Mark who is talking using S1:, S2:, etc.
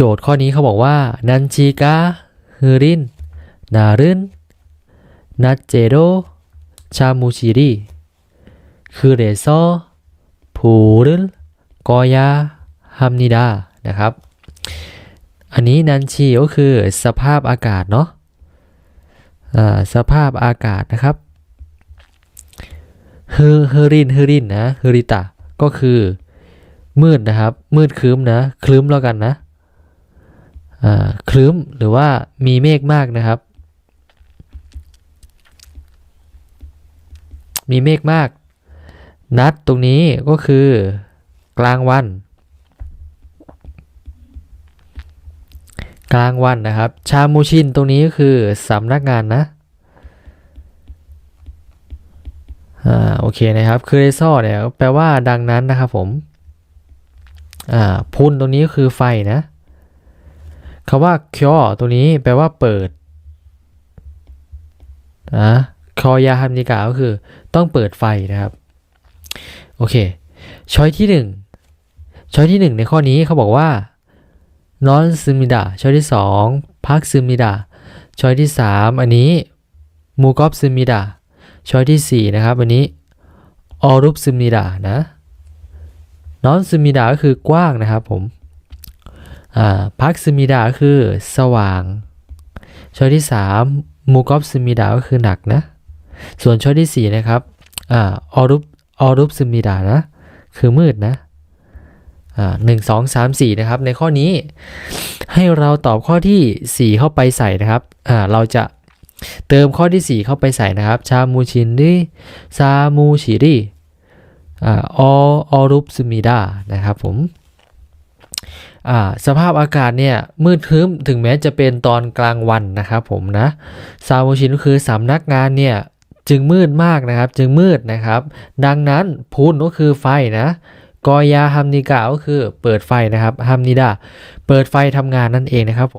S1: โจทย์ข้อนี้เขาบอกว่านันจิกาฮืรินนารึนนัดเจโรชามูชิริคือเรซอผูรึนกอยาฮัมนิดานะครับ อันนี้นันชีก็คือสภาพอากาศเนาะสภาพอากาศนะครับเฮเฮรินเฮรินนะเฮริตะก็คือมืดนะครับ มืดครึ้มนะครึ้มแล้วกันนะ ครึ้มหรือว่ามีเมฆมากนะครับ มีเมฆมาก นัดตรงนี้ก็คือกลางวัน กลางวันนะครับ ชามูชินตรงนี้ก็คือสำนักงานนะอ่าโอเคนะครับคือเรซอเนี่ยแปลว่าดังนั้นนะครับผมอ่าพุนตรงนี้ก็คือไฟนะ คำว่าคอตัวนี้แปลว่าเปิดนะคอยาฮัมนิกาก็คือต้องเปิดไฟนะครับ โอเค ช้อยที่หนึ่งช้อยที่หนึ่งในข้อนี้เขาบอกว่านอนซึมิดาช้อยที่สองพักซึมิดาช้อยที่สามอันนี้มูกอบซึมิดาช้อยที่สี่นะครับ อันนี้ออรุปซึมิดานะนอนซึมิดาก็คือกว้างนะครับผม พักซึมิดาคือสว่าง ช้อยที่สามมูกอบซึมิดาก็คือหนักนะ ส่วนช้อยที่สี่นะครับออรุปออรุปซึมิดานะ คือมืดนะหนึ่งสองสามสี่นะครับ ในข้อนี้ให้เราตอบข้อที่ 4 เข้าไปใส่นะครับเราจะเติมข้อที่ 4 เข้าไปใส่นะครับ ชามูชินริซามูชิริอออรุปซึมิดานะครับผม สภาพอากาศเนี่ยมืดครึ้มถึงแม้จะเป็นตอนกลางวันนะครับผมนะซามูชินก็คือสำนักงานเนี่ยจึงมืดมากนะครับ จึงมืดนะครับ ดังนั้นพูนก็คือไฟนะกอยาฮัมนิกาก็คือเปิดไฟนะครับฮัมนิดาเปิดไฟทำงานนั่นเองนะครับผม